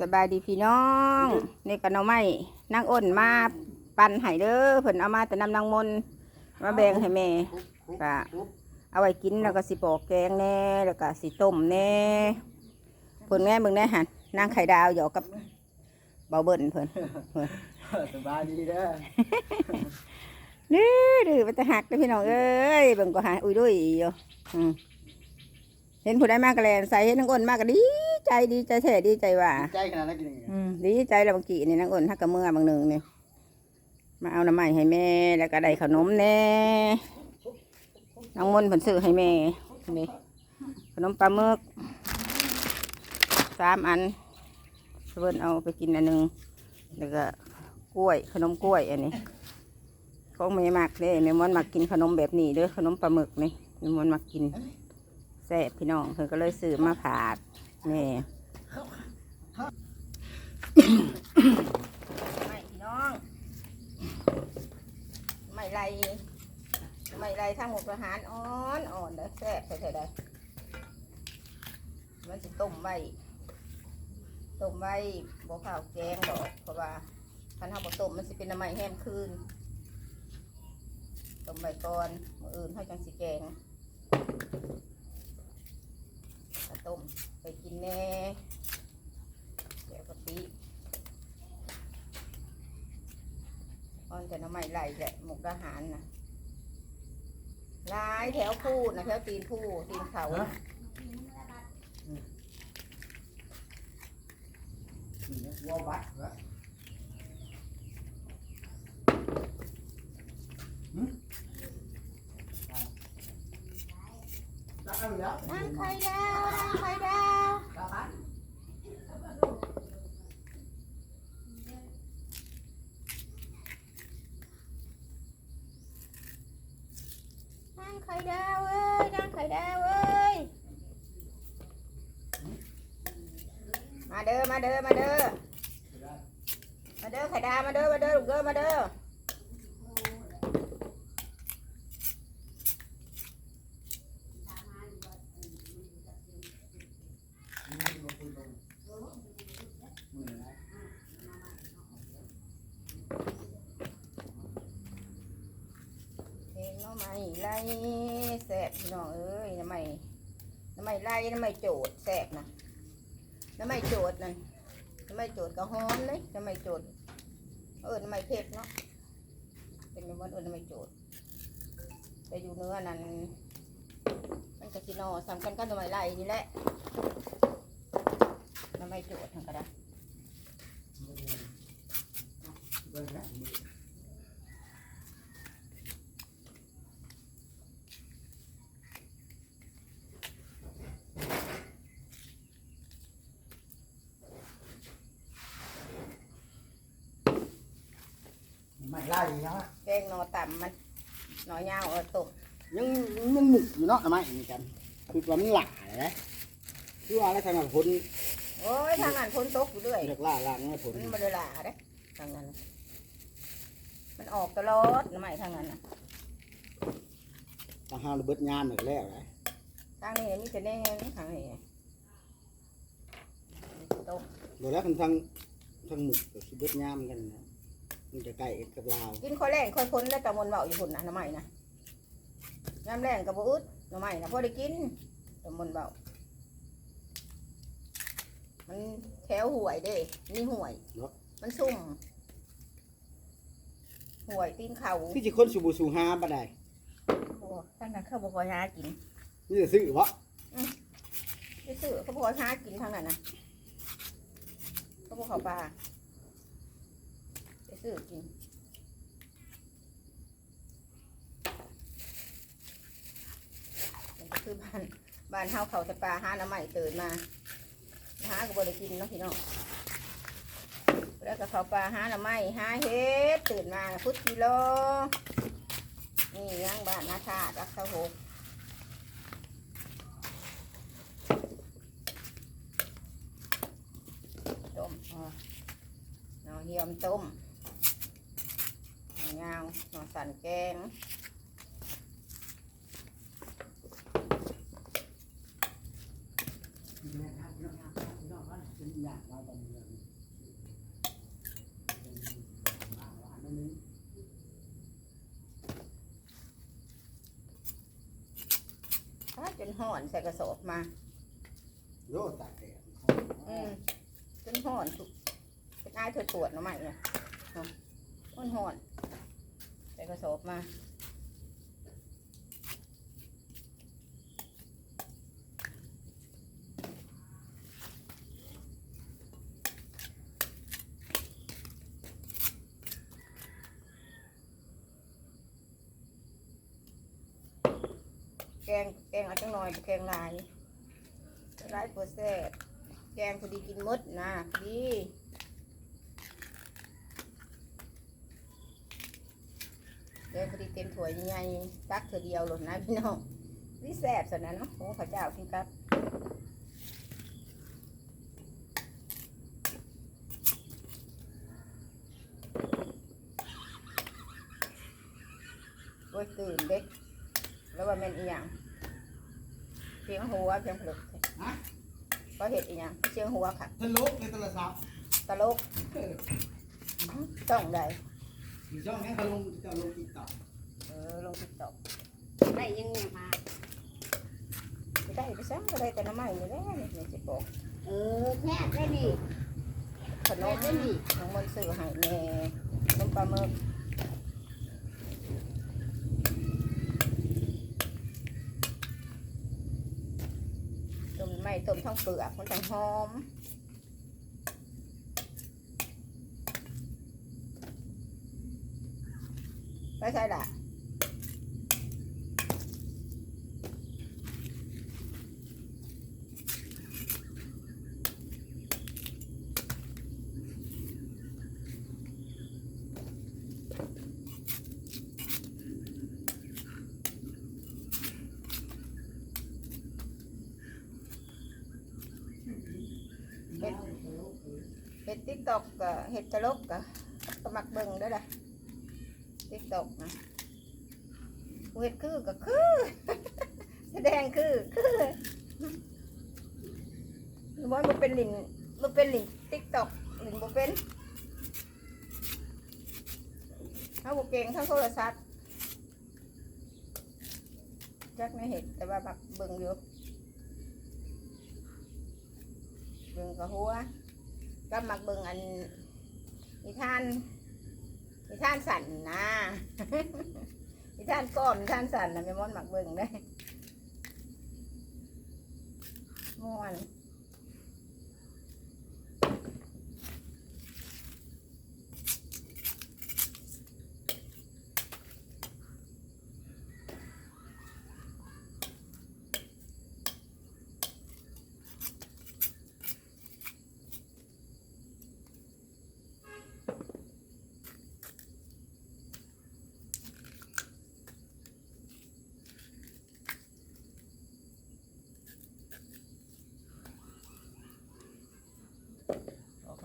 สบายดีพี่น้องนี่ก็หน่อไม้นางอ้นมาปั่นให้เด้อเพิ่นเอามาแต่นำนางมนต์มาแบ่งให้แม่ก็เอาไว้กินแล้วก็สิปอกแกงแน่แล้วก็สิต้มแน่เพิ่นแม่มึงแน่หันนางไข่ดาวหยอกกับเบาเบิ่นเพิ่นสบายดีเด้อดื้อดื้อมันจะหักเด้อพี่น้องเอ้ยเบิ่งก็หาอุ้ยดุยอยู่อืม เห็นผู้ใดมากระแลนใส่เห็นนางอ้นมากก็ดีใจดีใจแท้ดีใจว่า ใจขนาดนั้นกินยังไงอืมดีใจแล้วบางกีนี่นางอ้นฮักกะเมื่อบางหนึ่งนี่มาเอาน้ำใหม่ให้แม่ แล้วก็ได้ขนมแน่น้องมนต์ผนซื้อให้แม่นี่ขนมปลาหมึกสามอันเพิ่นเอาไปกินอันหนึ่งแล้วก็กล้วยขนมกล้วยอันนี้ของแม่มักเด้แม่มอนมักกินขนมแบบนี้เด้อขนมปลาหมึกนี่แม่มอนมักกินแซ่บพี่น้องเพิ่นก็เลยซื้อมาผาดนี่ไม่พี่น้อง ไม่ไรไม่ไรทั้งหมดประหารอ่อนอ่อนเด้อแซ่บใส่ใส่ได้มันจะต้มไว้ต้มไว้บ่ข้าวแกงดอกเพราะว่าคันเฮาบ่ต้มมันสิเป็นน้ำมันแห้มคืนต้มไว้ก่อนมื้ออื่นเฮาจังสิแกง ต้มไปกินแน่เดี๋ยวกะปิอ่อนแต่น้ำไม่ไหลแหละหมกทหารนะลายแถวพูดนะแถวตีนผู้ตีนเขาน่ะวอลบัตเหรอจักเอาแล้วนางไข่ดาวนางไข่ดาว จักอัน นางไข่ดาวเอ้ยนางไข่ดาวเอ้ยมา เด้อมาเด้อมาเด้อมาเด้อไข่ดาวมาเด้อมาเด้อลูกเด้อมาเด้อเลงน้องใหม่ไล่แสบพี่น้องเอ้ยน้ำใหม่น้ำใหม่ไล่น้ำใหม่โจดแสบนะ น้ำใหม่โจดนั่นน้ำใหม่โจดก็หอมเลยน้ำใหม่โจดเออน้ำใหม่เผ็ดเนาะเป็นวันเออน้ำใหม่โจดแต่อยู่เนื้อนั้นมันก็สินอสำคัญก็น้ำใหม่ไล่นี่แหละน้ำใหม่โจดทางกระดาษ เบิ่งนะ ไม่ไล่เนาะแกงหนอต่ำมันหนอยาวเออตกยังยังหมุกอยู่เนาะทำไมนี่กันคือว่ามันหลาเลยนะคือว่าอะไรทางนั้นผลโอ้ยทางนั้นพ้นตกอยู่เรื่อยเรียกล่าล่างไม่ผลมันบริลาเด้ทางนั้นน่ะมันออกตลอดน้ำใหม่ทางนั้นนะทางห้าระเบิดงานหนึ่งแล้วนะทางนี้มีแต่แน่ทางนี้ต้มโดยแล้วกันทางทางหมุกกับระเบิดงานกันนะ มันจะใกล้กับลาวกินค่อยแรงค่อยพ้นแล้วตะมนเบาอยู่พุ่นนะน้ำใหม่นะน้ำแรงกับบุอึดน้ำใหม่นะพอได้กินตะมนเบามันแถวห่วยเด้นี่ห่วยมันซุ่มห่วยตีนเขาที่จะคนสูบูสูฮาบ่ได้โอ้ทางนั้นเขาบอกว่าหากินนี่จะซื้อวะไปซื้อเขาบอกว่าหากินทางนั้นนะเขาบอกเขาปลาไป ซื้อกินคือบ้านบ้านเฮาเขาจะปลาหาน้ำใหม่ตื่นมาหาก็บ่ได้กินเนาะพี่น้องแล้วก็เขาปลาหาน้ำใหม่หาเฮ็ดตื่นมาพุทธิโลนี่ยังบ้านนาคารักษาหกต้มอ๋อหน่อเหี่ยมต้มหน่อยาวหน่อ สันแกงเป็นอย่างเราตอนนี้ถ้าจนห่อนใส่กระสอบมาโยตากแดดอืมจนห่อนสุกเป็นอายเธอตรวจเนาะใหม่เนี่ยห่อนห่อน ใส่กระสอบมาแกงแกงเอาจังหน่อยแกงลายหลายโปรเซสแกงพอดีกินมดนะพอดีแกงพอดี เต็มถ้วยใหญ่ๆตักเธอเดียวหล่นนะพี่น้องวิแสบสนะเนาะโอ้ข้าวเจ้ากินกับโอ้ยตื่นเด็กแล้วว่าแม่นอีหยังเสียงหัวเสียงผลึกก็เห็ดอีหยังเสียงหัวค่ะทะลุในโทรศัพท์ตลกต้องได้ มีช่องนี้เขาลงจะลงติ๊กต็อก เออลงติ๊กต็อกได้ยังไงมาไม่ได้ไปซ้ำก็ได้แต่น้ำมันนี่แหละนี่นี่สิบอกเออแค่ได้นี่ขนมน้องมันซื้อให้แม่น้ำปลาหมึกต้มไม่ต้มทั้งเปลือกมันจังหอมไปใช่ละ เห็ด ตอกกับเห็ดตลกกับก็มักเบิ่งได้ละติ๊กตอกนะเห็ดคือก็คือ แสดงคือคือมันบ่เป็นหลินมันเป็นหลินติ๊กตอกหลินบ่เป็นเขาบ่เก่งทั้งโทรศัพท์จักในเห็ดแต่ว่ามักเบิ่งอยู่เบิ่งกับหัว ก็มักเบิ่งอันนิทานนิทานสันนะนิทานก้อนนิทานสันนะม่มอนมักเบิ่งได้ม่วน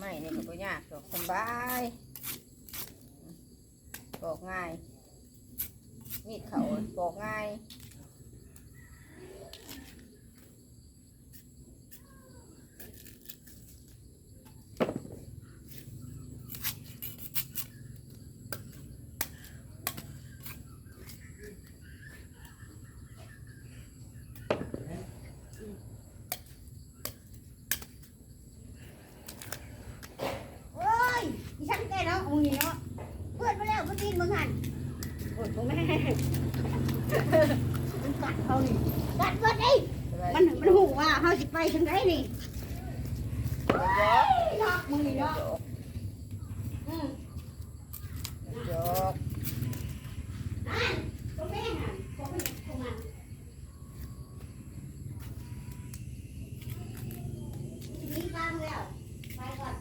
ออกทำไมนี่ก็บ่ยากดอกสำบายบอกง่ายมีดเขาบอกง่าย โอ้ยดิฉันแกเนาะมึงนี่เนาะเพื่อนมาแล้วเมื่อกี้มึงหันโอ้ย มึงแม่มันกัดเขานี่กัดเพื่อนไอ้มันมันหูว่าเขาสิไปทางไหนนี่เดี๋ยวเนาะมึงนี่เดี๋ยวเนาะอืม เดี๋ยว นั่นตรงนี้หันตรงนี้ตรงนั้นนี่กลางแล้วไปก่อน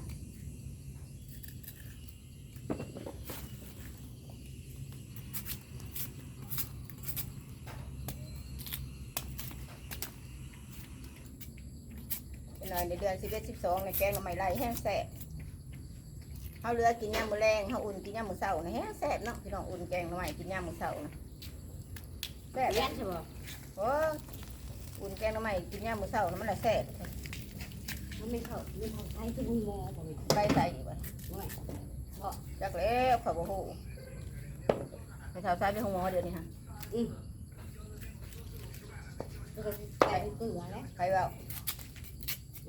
เป็น หน่อยในเดือนสิบเอ็ดสิบสองในแกงหน่อไม้ไล่แห้งแสบเขาเหลือกินยามมื้อแรงเขาอุ่นกินยามมื้อเช้านะแห้งแสบเนาะพี่น้องอุ่นแกงหน่อไม้กินยามมื้อเช้านะแสบเรียนใช่ป่ะโอ้อุ่นแกงหน่อไม้กินยามมื้อเช้านะมันละแสบไม่เข้าไม่เข้าใช้ที่มึงมองบ่เลยไปใส่อีกบ่ว่าจักแล้วข่อยบ่ฮู้ไปเท่าใส่ไปห้องหมอเดี๋ยวนี้ฮะอืมแล้วก็ใส่เกลือแล้วใครเว้า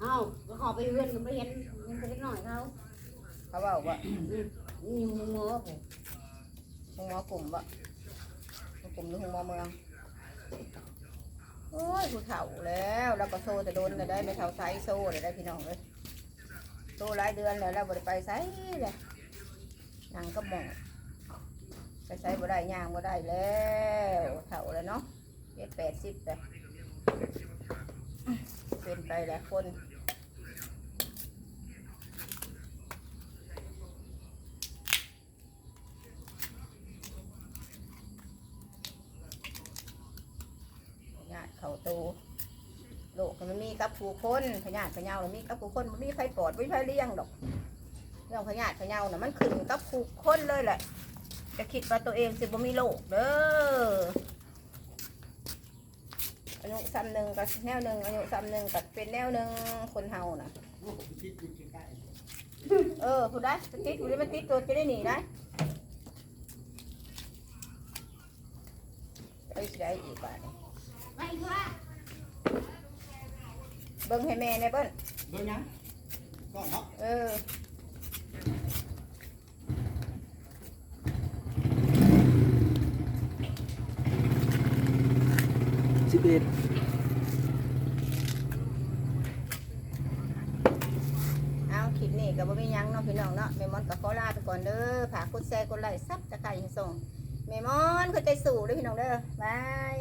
เอ้าก็ขอไปเรียนก็ไปเห็นเห็นไปเล็กน้อยเขาเขาเว้าว่าอืมนี่มึงมองบ่ห้องหมอกลุ่มบ่ห้องกลุ่มหรือห้องหมอเมืองโอ้ยผู้เฒ่าแล้วแล้วก็โซ่แต่โดนเลยได้ไม่เท่าไซโซ่เลยได้พี่น้องเลยโซ่หลายเดือนแล้วเราบ่ได้ไปไสเลยนั่งก็หมองไปไสบ่ได้ย่างบ่ได้แล้วเฒ่าแล้วเนาะเจ็ดแปดสิบเลยเป็นไปแล้วคน ญา ติเขาโลกมันมีกับผู้คนพญาติพญามันมีกับผู้คนมันมีไฟปอดไม่ไฟเลี้ยงดอกเรื่องพญาติพญาน่ะมันขึ้นกับผู้คนเลยแหละ จะคิดว่าตัวเองสิบ่มีโลกเด้ออายุซ้ำหนึ่งกับแนวหนึ่งอายุซ้ำหนึ่งกับเป็นแนวหนึ่งคนเฮาน่ะโอ้โหคิดอยู่ใกล้เออพูดได้ติดอยู่ได้มันติดตัวจะได้หนีได้ไปสิได้อีกบานี่ไปค่ะ เบิ่งให้แม่ในเบิ้ลๆโดยยังก็เนาะเออสิบเอ็ดเอาคลิปนี้ก็บ่มีหยังเนาะพี่น้องเนาะแม่มอนก็ขอลาไปก่อนเด้อฝากกดแชร์กดไลค์ซับจะไก่ส่งแม่มอนก็ใจสู่เด้อพี่น้องเด้อบาย